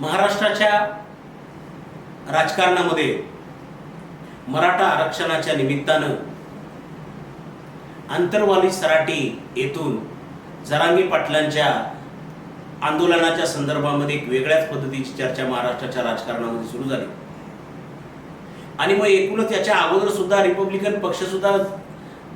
महाराष्ट्राच्या राजकारणामध्ये मराठा आरक्षणाच्या निमित्तानं आंतरवाली सराटी येथून जरांगी पाटलांच्या आंदोलनाच्या संदर्भामध्ये एक वेगळ्याच पद्धतीची चर्चा महाराष्ट्राच्या राजकारणामध्ये सुरू झाली. आणि मग एकूणच याच्या अगोदर सुद्धा रिपब्लिकन पक्ष सुद्धा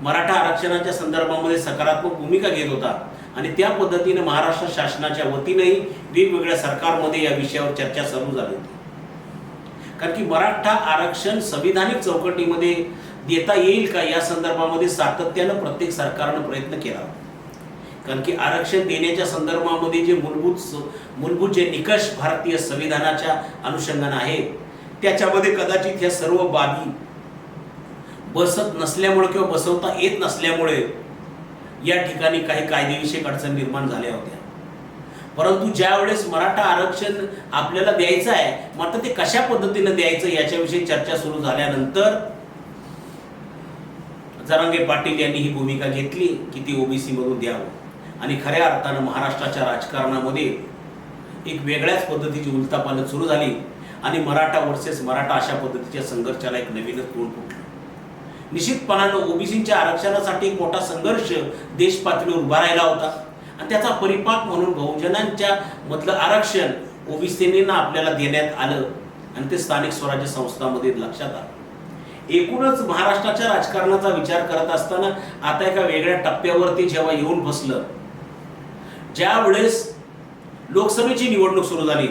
मराठा आरक्षणाच्या संदर्भामध्ये सकारात्मक भूमिका घेत होता. आणि त्या पद्धतीने महाराष्ट्र शासनाच्या वतीनेही वेगवेगळ्या सरकारमध्ये या विषयावर चर्चा सुरू झाली होती. कारण की मराठा आरक्षण संविधानिक चौकटीमध्ये देता येईल का या संदर्भामध्ये सातत्यानं प्रत्येक सरकारनं प्रयत्न केला. कारण की आरक्षण देण्याच्या संदर्भामध्ये जे मूलभूत मूलभूत जे निकष भारतीय संविधानाच्या अनुषंगानं आहेत त्याच्यामध्ये कदाचित ह्या सर्व बाबी बसत नसल्यामुळे किंवा बसवता येत नसल्यामुळे या ठिकाणी काही कायदेविषयक अडचण निर्माण झाल्या होत्या. परंतु ज्या वेळेस मराठा आरक्षण आपल्याला द्यायचं आहे मात्र ते कशा पद्धतीनं द्यायचं याच्याविषयी चर्चा सुरू झाल्यानंतर जरांगे पाटील यांनी ही भूमिका घेतली की ती ओबीसी मधून द्यावं. आणि खऱ्या अर्थानं महाराष्ट्राच्या राजकारणामध्ये एक वेगळ्याच पद्धतीची उलथापालथ सुरू झाली आणि मराठा वर्सेस मराठा अशा पद्धतीच्या संघर्षाला एक नवीनच तोंड फुटलं. निश्चितपणानं ओबीसीच्या आरक्षणासाठी मोठा संघर्ष देश पातळीवर उभा राहिला होता. आणि त्याचा परिपाक म्हणून बहुजनांच्या मधलं आरक्षण ओबीसीना आपल्याला देण्यात आलं. आणि ते स्थानिक स्वराज्य संस्थांमध्ये लक्षात आलं. एकूणच महाराष्ट्राच्या राजकारणाचा विचार करत असताना आता एका वेगळ्या टप्प्यावरती जेव्हा येऊन बसलं ज्या वेळेस लोकसभेची निवडणूक सुरू झाली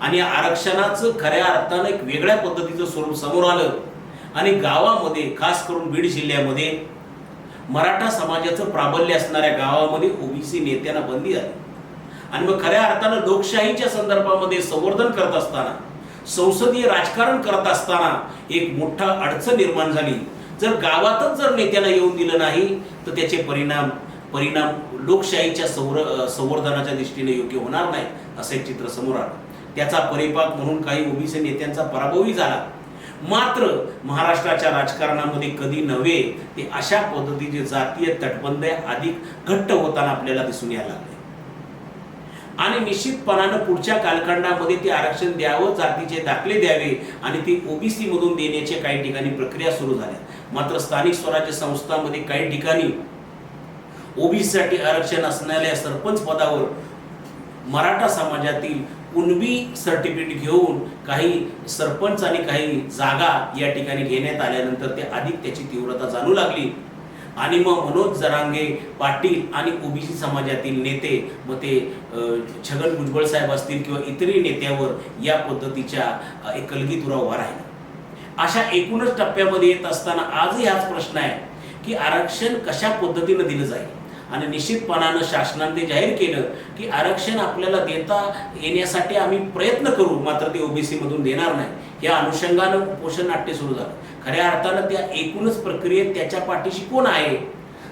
आणि आरक्षणाचं खऱ्या अर्थानं एक वेगळ्या पद्धतीचं स्वरूप समोर आलं आणि गावामध्ये खास करून बीड जिल्ह्यामध्ये मराठा समाजाचं प्राबल्य असणाऱ्या गावामध्ये ओबीसी नेत्यांना बंदी आली. आणि मग खऱ्या अर्थानं लोकशाहीच्या संदर्भामध्ये संवर्धन करत असताना संसदीय राजकारण करत असताना एक मोठा अडचण निर्माण झाली. जर गावातच जर नेत्याला येऊन दिलं नाही तर त्याचे परिणाम परिणाम लोकशाहीच्या संवर संवर्धनाच्या दृष्टीने योग्य होणार नाही असं एक चित्र समोर आलं. त्याचा परिपाक म्हणून काही ओबीसी नेत्यांचा पराभवही झाला. मात्र महाराष्ट्राच्या राजकारणामध्ये कधी नव्हे ते अशा पद्धतीचे जातीय तटबंध अधिक घट्ट होताना आपल्याला दिसून यायला लागले. आणि निश्चितपणानं पुढच्या कालखंडामध्ये ते आरक्षण द्यावं जातीचे दाखले द्यावे आणि ते ओबीसी मधून देण्याच्या काही ठिकाणी प्रक्रिया सुरू झाल्या. मात्र स्थानिक स्वराज्य संस्थांमध्ये काही ठिकाणी ओबीसीसाठी आरक्षण असणाऱ्या सरपंच पदावर मराठा समाजातील कुणबी सर्टिफिकेट घेऊन काही सरपंच आणि काही जागा या ठिकाणी घेण्यात आल्यानंतर ते अधिक त्याची तीव्रता जाणू लागली. आणि मग मनोज जरांगे पाटील आणि ओबीसी समाजातील नेते मग ते छगन भुजबळ साहेब असतील किंवा इतरही नेत्यावर या पद्धतीच्या अ, एक कलगीतुरा उभा राहिला. अशा एकूणच टप्प्यामध्ये येत असताना आजही हाच प्रश्न आहे की आरक्षण कशा पद्धतीनं दिलं जाईल? आणि निश्चितपणानं शासनाने जाहीर केलं की आरक्षण आपल्याला देता येण्यासाठी आम्ही प्रयत्न करू मात्र ते ओबीसीमधून देणार नाही. या अनुषंगानं पोषण नाट्य सुरू झालं. खऱ्या अर्थानं त्या एकूणच प्रक्रियेत त्याच्या पाठीशी कोण आहे?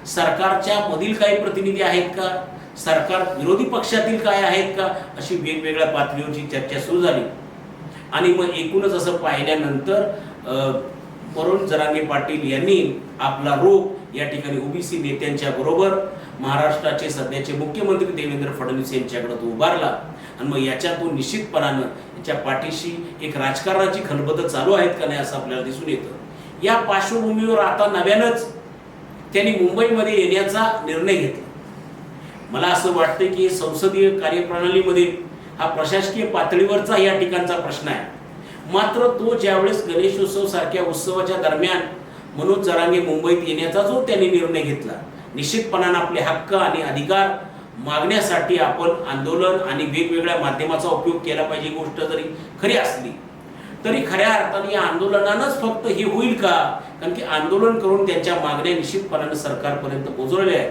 सरकारच्या मधील काही प्रतिनिधी आहेत का? सरकार विरोधी पक्षातील काय आहेत का? अशी वेगवेगळ्या पातळीवरची चर्चा सुरू झाली. आणि मग एकूणच असं पाहिल्यानंतर करून वरुण जरांगे पाटील यांनी आपला रोख या ठिकाणी ओबीसी नेत्यांच्या बरोबर महाराष्ट्राचे सध्याचे मुख्यमंत्री देवेंद्र फडणवीस यांच्याकडे तो उभारला. आणि मग याच्यातून निश्चितपणानं याच्या पाठीशी एक राजकारणाची खलबतं चालू आहेत का नाही असं आपल्याला दिसून येतं. या पार्श्वभूमीवर आता नव्यानंच त्यांनी मुंबईमध्ये येण्याचा निर्णय घेतला. मला असं वाटतं की संसदीय कार्यप्रणालीमध्ये हा प्रशासकीय पातळीवरचा या ठिकाणचा प्रश्न आहे. मात्र तो ज्यावेळेस गणेशोत्सव सारख्या उत्सवाच्या दरम्यान मनोज जरांगे मुंबईत येण्याचा जो त्यांनी निर्णय घेतला निश्चितपणानं आपले हक्क आणि अधिकार मागण्यासाठी आपण आंदोलन आणि वेगवेगळ्या माध्यमाचा उपयोग केला पाहिजे गोष्ट जरी खरी असली तरी खऱ्या अर्थाने या आंदोलनानंच फक्त हे होईल का? कारण की आंदोलन करून त्यांच्या मागण्या निश्चितपणानं सरकारपर्यंत पोहोचवल्या आहेत.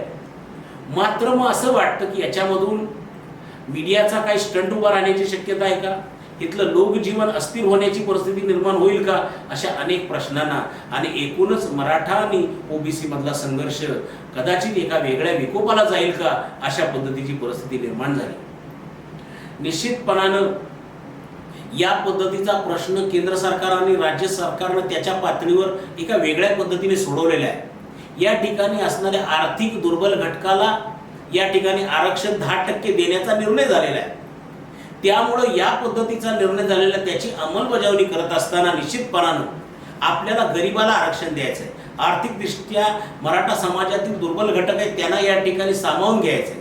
मात्र मग असं वाटतं की याच्यामधून मीडियाचा काही स्टंट उभा राहण्याची शक्यता आहे का? इथलं लोकजीवन अस्थिर होण्याची परिस्थिती निर्माण होईल का? अशा अनेक प्रश्नांना. आणि एकूणच मराठा आणि ओबीसी मधला संघर्ष कदाचित एका वेगळ्या विकोपाला जाईल का? अशा पद्धतीची परिस्थिती निर्माण झाली. निश्चितपणानं या पद्धतीचा प्रश्न केंद्र सरकार आणि राज्य सरकारनं त्याच्या पातळीवर एका वेगळ्या पद्धतीने सोडवलेला आहे. या ठिकाणी असणाऱ्या आर्थिक दुर्बल घटकाला या ठिकाणी आरक्षण दहा टक्के देण्याचा निर्णय झालेला आहे. त्यामुळं या पद्धतीचा निर्णय झालेला त्याची अंमलबजावणी करत असताना निश्चितपणानं आपल्याला गरिबाला आरक्षण द्यायचं आहे आर्थिकदृष्ट्या मराठा समाजातील दुर्बल घटक आहेत त्यांना या ठिकाणी सामावून घ्यायचं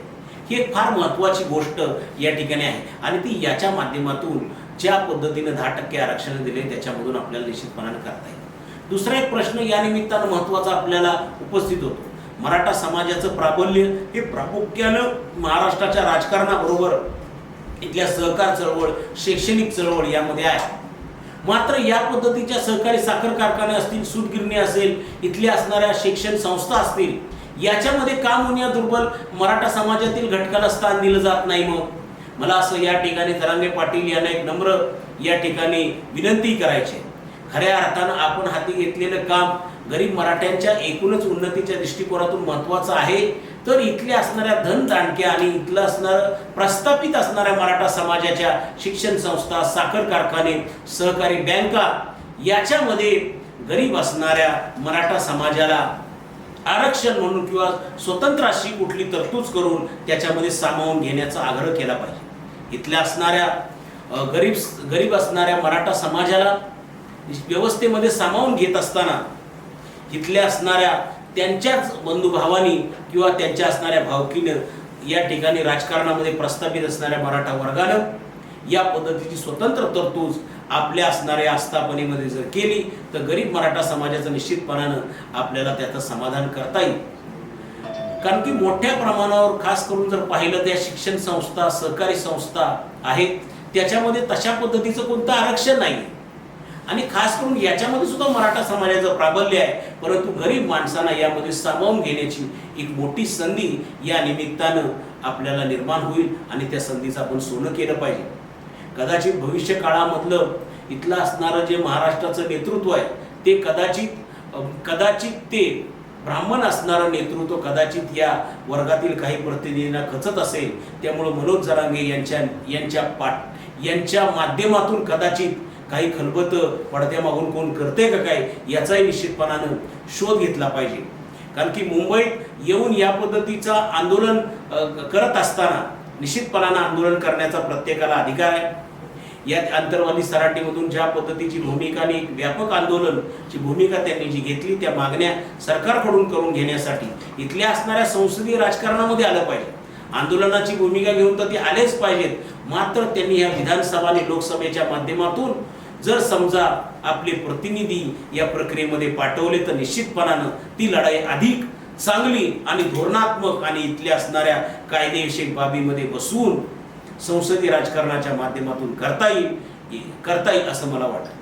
ही एक फार महत्त्वाची गोष्ट या ठिकाणी आहे. आणि ती याच्या माध्यमातून ज्या पद्धतीने दहा टक्के आरक्षण दिले त्याच्यामधून आपल्याला निश्चितपणाने करता येईल. दुसरा एक प्रश्न या निमित्तानं महत्त्वाचा आपल्याला उपस्थित होतो. मराठा समाजाचं प्राबल्य हे प्रामुख्यानं महाराष्ट्राच्या राजकारणाबरोबर इथल्या सहकार चळवळ शैक्षणिक चळवळ यामध्ये आहे. मात्र या पद्धतीच्या सहकारी साखर कारखाने असतील सूतगिरणी असेल इथल्या असणाऱ्या शिक्षण संस्था असतील याच्यामध्ये का म्हणून या दुर्बल मराठा समाजातील घटकाला स्थान दिलं जात नाही मग. मला असं या ठिकाणी धरांगे पाटील यांना एक नम्र या ठिकाणी विनंती करायची खऱ्या अर्थानं आपण हाती घेतलेलं काम गरीब मराठ्यांच्या एकूणच उन्नतीच्या दृष्टिकोनातून महत्वाचं आहे. तर इथल्या असणाऱ्या धन दांडक्या आणि इथलं असणारं प्रस्थापित असणाऱ्या मराठा समाजाच्या शिक्षण संस्था साखर कारखाने सहकारी बँका याच्यामध्ये गरीब असणाऱ्या मराठा समाजाला आरक्षण म्हणून किंवा स्वतंत्र अशी कुठली तरतूद करून त्याच्यामध्ये सामावून घेण्याचा आग्रह केला पाहिजे. इथल्या असणाऱ्या गरीब गरीब असणाऱ्या मराठा समाजाला व्यवस्थेमध्ये सामावून घेत असताना तिथल्या असणाऱ्या त्यांच्याच बंधुभावानी किंवा त्यांच्या असणाऱ्या भावकीनं या ठिकाणी राजकारणामध्ये प्रस्थापित असणाऱ्या मराठा वर्गानं या पद्धतीची स्वतंत्र तरतूद आपल्या असणाऱ्या आस्थापनेमध्ये जर केली तर गरीब मराठा समाजाचं निश्चितपणानं आपल्याला त्याचं समाधान करता येईल. कारण की मोठ्या प्रमाणावर खास करून जर पाहिलं त्या शिक्षण संस्था सहकारी संस्था आहेत त्याच्यामध्ये तशा पद्धतीचं कोणतं आरक्षण नाही आणि खास करून याच्यामध्ये सुद्धा मराठा समाजाचं प्राबल्य आहे. परंतु गरीब माणसांना यामध्ये सामावून घेण्याची एक मोठी संधी या निमित्तानं आपल्याला निर्माण होईल आणि त्या संधीचं आपण सोनं केलं पाहिजे. कदाचित भविष्य काळामधलं इथलं असणारं जे महाराष्ट्राचं नेतृत्व आहे ते कदाचित कदाचित ते ब्राह्मण असणारं नेतृत्व कदाचित या वर्गातील काही प्रतिनिधींना खचत असेल त्यामुळं मनोज जरांगे यांच्या यांच्या पाठ यांच्या माध्यमातून कदाचित काही खलबत पडद्यामागून कोण करते का काय याचाही निश्चितपणानं शोध घेतला पाहिजे. कारण की मुंबईत येऊन या पद्धतीचं आंदोलन करत असताना निश्चितपणानं आंदोलन करण्याचा प्रत्येकाला अधिकार आहे. या अंतर्वादी सराटीमधून ज्या पद्धतीची भूमिका आणि व्यापक आंदोलनची भूमिका त्यांनी जी घेतली त्या मागण्या सरकारकडून करून घेण्यासाठी इथल्या असणाऱ्या संसदीय राजकारणामध्ये आलं पाहिजे. आंदोलनाची भूमिका घेऊन तर ते आलेच पाहिजेत. मात्र त्यांनी या विधानसभा आणि लोकसभेच्या माध्यमातून जर समजा आपले प्रतिनिधी या प्रक्रियेमध्ये पाठवले तर निश्चितपणानं ती लढाई अधिक चांगली आणि धोरणात्मक आणि इथल्या असणाऱ्या कायदेविषयक बाबीमध्ये बसवून संसदीय राजकारणाच्या माध्यमातून करता येईल करता येईल असं मला वाटतं.